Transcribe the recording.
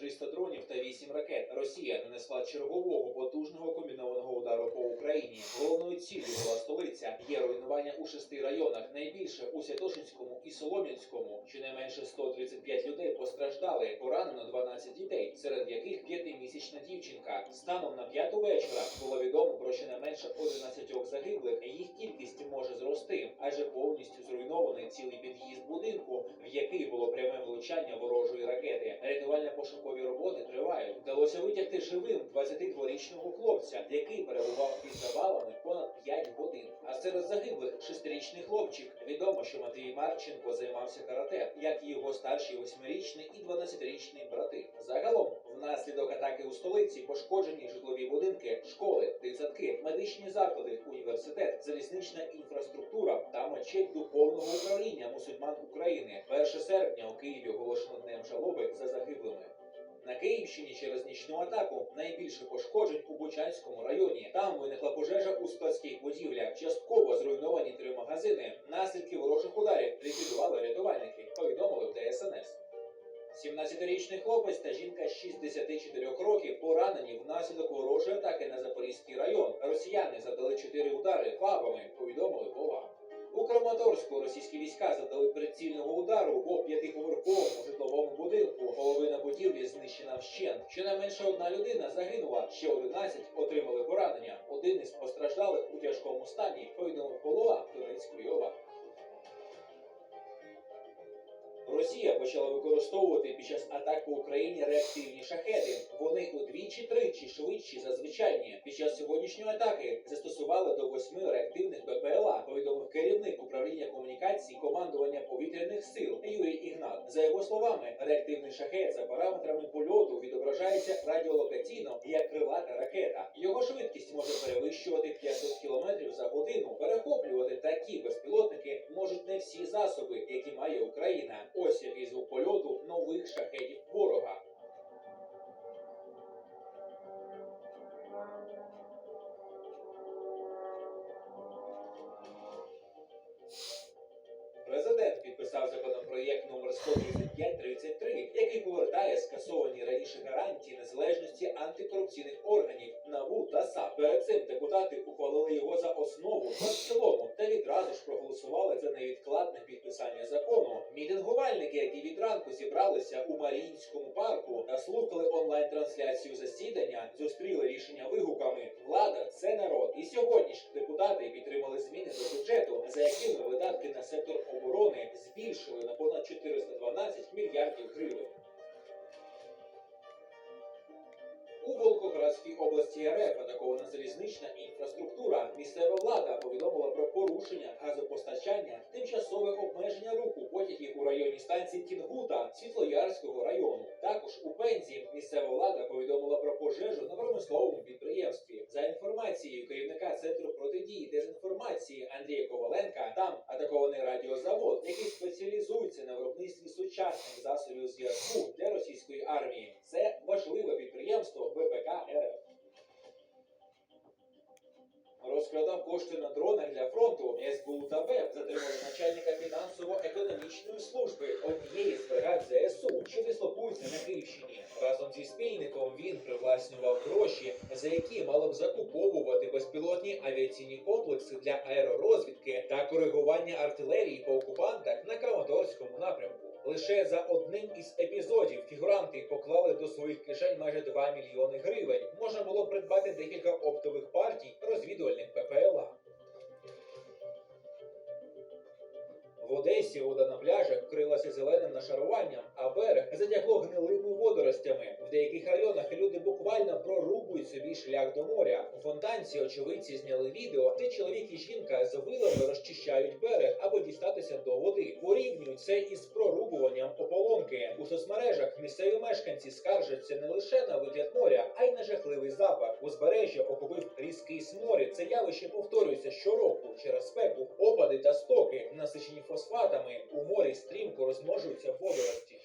300 дронів та 8 ракет. Росія нанесла чергового потужного комбінованого удару по Україні. Головною ціллю була столиця. Є руйнування у шести районах. Найбільше у Святошинському і Солом'янському. Щонайменше 135 людей постраждали. Поранено 12 дітей, серед яких п'ятимісячна дівчинка. Станом на п'яту вечора було відомо про щонайменше 11 загиблих. Їх кількість може зрости, адже повністю зруйнований цілий під'їзд будинку, в який було пряме влучання ворожої ракети. Рятувально-пошукові роботи тривають. Вдалося витягти живим 22-річного хлопця, який перебував під завалами понад 5 годин. А серед загиблих шестирічний хлопчик. Відомо, що Матвій Марченко займався карате, як і його старші восьмирічний і 12-річний брати. Столиці пошкоджені житлові будинки, школи, дитсадки, медичні заклади, університет, залізнична інфраструктура та мечеть духовного управління мусульман України. 1 серпня у Києві оголошено днем жалоби за загиблими. На Київщині через нічну атаку найбільше пошкоджень у Бучанському районі. Там виникла пожежа у складських будівлях. Частково зруйновані три магазини. Наслідки ворожих ударів ліквідували рятувальники. Повідомили в ДСНС. 17-річний хлопець та жінка 64 років поранені внаслідок ворожої атаки на Запорізький район. Росіяни завдали 4 удари фабами, повідомили ВОВА. У Краматорську російські війська завдали прицільного удару по п'ятиповерховому житловому будинку. Половина будівлі знищена вщент. Щонайменше одна людина загинула, ще 11 отримали поранення. Один із постраждалих у тяжкому стані повідомив голова Донецької ОВА. Росія почала використовувати під час атак по Україні реактивні шахеди. Вони удвічі-тричі швидші за звичайні. Під час сьогоднішньої атаки застосували до восьми реактивних БПЛА, повідомив керівник управління комунікацій командування повітряних сил Юрій Ігнат. За його словами, реактивний шахет за параметрами польоту відображається радіолокаційно як крилата ракета. Його швидкість може перевищувати 500 км за годину. Перехоплювати такі не всі засоби, які має Україна. Ось який звук польоту нових шахетів ворога. Раніше гарантії незалежності антикорупційних органів НАБУ та САП. Перед цим депутати ухвалили його за основу та в цілому та відразу ж проголосували за невідкладне підписання закону. Мітингувальники, які від ранку зібралися у Маріїнському парку та слухали онлайн-трансляцію засідання, зустріли рішення вигуками Влада це народ. І сьогодні ж депутати підтримали зміни до бюджету, за якими видатки на сектор оборони збільшили на понад 412 мільярдів гривень. У Волгоградській області РФ атакована залізнична інфраструктура. Місцева влада повідомила про порушення газопостачання, тимчасове обмеження руху потягів у районі станції Кінгута Світлоярського району. Також у Пензі місцева влада повідомила про пожежу на промисловому підприємстві. За інформацією керівника центру протидії дезінформації Андрія Коваленка, там атакований радіозавод, який спеціалізується на виробництві сучасних засобів зв'язку для російської армії. Кошти на дронах для фронту. СБУ та БЕП затримали начальника фінансово-економічної служби однієї з бригад ЗСУ, що дислокується на Київщині. Разом зі спільником він привласнював гроші, за які мало б закуповувати безпілотні авіаційні комплекси для аеророзвідки та коригування артилерії по окупантах на Краматорському напрямку. Лише за одним із епізодів фігуранти поклали до своїх кишень майже 2 мільйони гривень. Можна було придбати декілька оптових партій розвідувальних ППЛА. В Одесі вода на пляжах вкрилася зеленим нашаруванням, а берег затягло гнилими водоростями. В деяких районах шлях до моря. У фонтанці очевидці зняли відео, де чоловік і жінка з вилами розчищають берег, аби дістатися до води. Порівнюють це із прорубуванням ополонки. У соцмережах місцеві мешканці скаржаться не лише на вигляд моря, а й на жахливий запах. Узбережжя охопив різкий сморід. Це явище повторюється щороку через спеку, опади та стоки, насичені фосфатами. У морі стрімко розмножуються водорості.